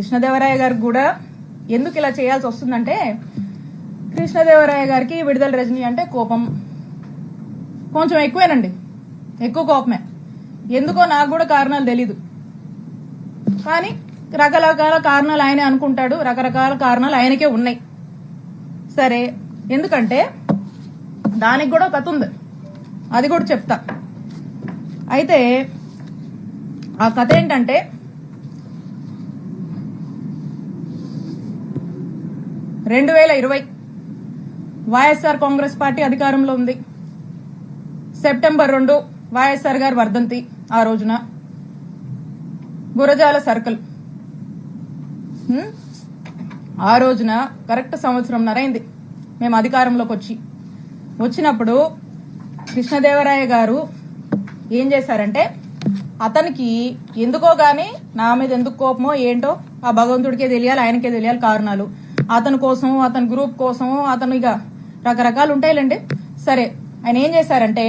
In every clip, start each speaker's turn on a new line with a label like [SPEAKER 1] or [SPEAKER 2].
[SPEAKER 1] కృష్ణదేవరాయ గారికి కూడా ఎందుకు ఇలా చేయాల్సి వస్తుందంటే కృష్ణదేవరాయ గారికి విడుదల రజనీ అంటే కోపం. కొంచెం ఎక్కువేనండి. ఎక్కువ కోపమే. ఎందుకో నాకు కూడా కారణాలు తెలీదు. కానీ రకరకాల కారణాలు ఆయనే అనుకుంటాడు. రకరకాల కారణాలు ఆయనకే ఉన్నాయి. సరే ఎందుకంటే దానికి కూడా కథ ఉంది. అది కూడా చెప్తా. అయితే ఆ కథ ఏంటంటే రెండు వేల ఇరవై వైఎస్ఆర్ కాంగ్రెస్ పార్టీ అధికారంలో ఉంది. సెప్టెంబర్ రెండు వైఎస్ఆర్ గారు వర్ధంతి ఆ రోజున. గురజాల సర్కిల్. ఆ రోజున కరెక్ట్ సంవత్సరం నరైంది మేము అధికారంలోకి వచ్చి. వచ్చినప్పుడు కృష్ణదేవరాయ గారు ఏం చేశారంటే అతనికి ఎందుకో గాని నా మీద ఎందుకు కోపమో ఏంటో ఆ భగవంతుడికే తెలియాలి ఆయనకే తెలియాలి కారణాలు. అతని కోసం అతని గ్రూప్ కోసం అతను ఇక రకరకాలు ఉంటాయిలేండి. సరే ఆయన ఏం చేశారంటే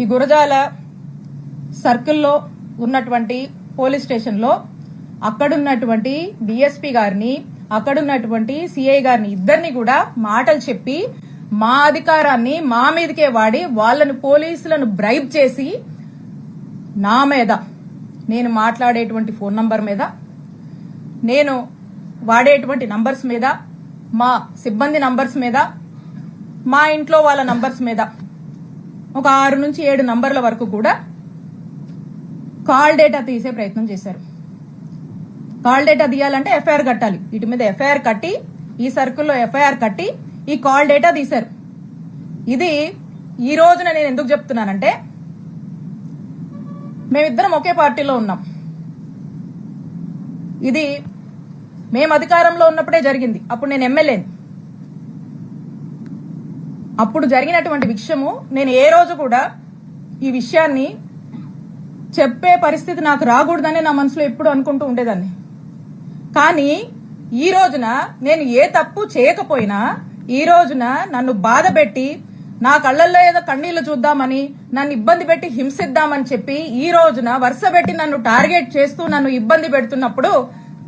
[SPEAKER 1] ఈ గురజాల సర్కిల్లో ఉన్నటువంటి పోలీస్ స్టేషన్లో అక్కడున్నటువంటి డిఎస్పీ గారిని అక్కడున్నటువంటి సిఐ గారిని ఇద్దరిని కూడా మాటలు చెప్పి మా అధికారాన్ని మా మీదకే వాడి వాళ్ళని పోలీసులను బ్రైబ్ చేసి నా మీద నేను మాట్లాడేటువంటి ఫోన్ నంబర్ మీద నేను వాడేటువంటి నంబర్స్ మీద మా సిబ్బంది నంబర్స్ మీద మా ఇంట్లో వాళ్ళ నంబర్స్ మీద ఒక ఆరు నుంచి ఏడు నంబర్ల వరకు కూడా కాల్ డేటా తీసే ప్రయత్నం చేశారు. కాల్ డేటా తీయాలంటే ఎఫ్ఐఆర్ కట్టాలి. వీటి మీద ఎఫ్ఐఆర్ కట్టి ఈ సర్కిల్లో ఎఫ్ఐఆర్ కట్టి ఈ కాల్ డేటా తీశారు. ఇది ఈ రోజున నేను ఎందుకు చెప్తున్నానంటే మేమిద్దరం ఒకే పార్టీలో ఉన్నాం. ఇది మేము అధికారంలో ఉన్నప్పుడే జరిగింది. అప్పుడు నేను ఎమ్మెల్యేని అప్పుడు జరిగినటువంటి విషయము నేను ఏ రోజు కూడా ఈ విషయాన్ని చెప్పే పరిస్థితి నాకు రాకూడదని నా మనసులో ఎప్పుడు అనుకుంటూ ఉండేదాన్ని. కానీ ఈ రోజున నేను ఏ తప్పు చేయకపోయినా ఈ రోజున నన్ను బాధ పెట్టి నా కళ్ళల్లో ఏదో కన్నీళ్ళు చూద్దామని నన్ను ఇబ్బంది పెట్టి హింసిద్దామని చెప్పి ఈ రోజున వరుస పెట్టి నన్ను టార్గెట్ చేస్తూ నన్ను ఇబ్బంది పెడుతున్నప్పుడు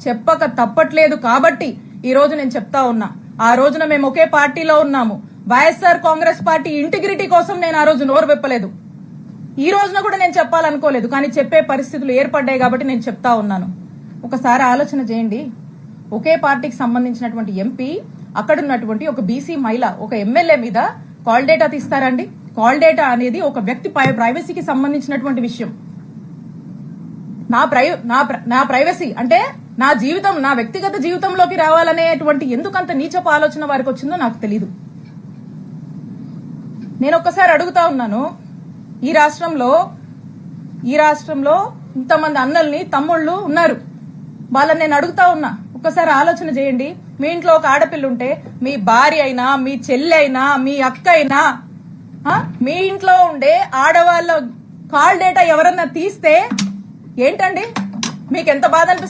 [SPEAKER 1] చెప్పక తప్పట్లేదు కాబట్టి ఈ రోజు నేను చెప్తా ఉన్నా. ఆ రోజున మేము ఒకే పార్టీలో ఉన్నాము. వైఎస్ఆర్ కాంగ్రెస్ పార్టీ ఇంటిగ్రిటీ కోసం నేను ఆ రోజు నోరు విప్పలేదు. ఈ రోజున కూడా నేను చెప్పాలనుకోలేదు కానీ చెప్పే పరిస్థితులు ఏర్పడ్డాయి కాబట్టి నేను చెప్తా ఉన్నాను. ఒకసారి ఆలోచన చేయండి. ఒకే పార్టీకి సంబంధించినటువంటి ఎంపీ అక్కడున్నటువంటి ఒక బీసీ మహిళ ఒక ఎమ్మెల్యే మీద కాల్ డేటా తీస్తారండి. కాల్ డేటా అనేది ఒక వ్యక్తి ప్రైవసీకి సంబంధించినటువంటి విషయం. నా ప్రై నా నా ప్రైవసీ అంటే నా జీవితం నా వ్యక్తిగత జీవితంలోకి రావాలనేటువంటి ఎందుకంత నీచపు ఆలోచన వారికి వచ్చిందో నాకు తెలియదు నేను ఒక్కసారి అడుగుతా ఉన్నాను ఈ రాష్ట్రంలో ఈ రాష్ట్రంలో ఇంతమంది అన్నల్ని తమ్ముళ్ళు ఉన్నారు. వాళ్ళని నేను అడుగుతా ఉన్నా ఒక్కసారి ఆలోచన చేయండి. మీ ఇంట్లో ఒక ఆడపిల్ల ఉంటే మీ భార్య అయినా మీ చెల్లి అయినా మీ అక్క అయినా మీ ఇంట్లో ఉండే ఆడవాళ్ళ కాల్ డేటా ఎవరన్నా తీస్తే ఏంటండి? మీకు ఎంత బాధ అనిపిస్తుంది?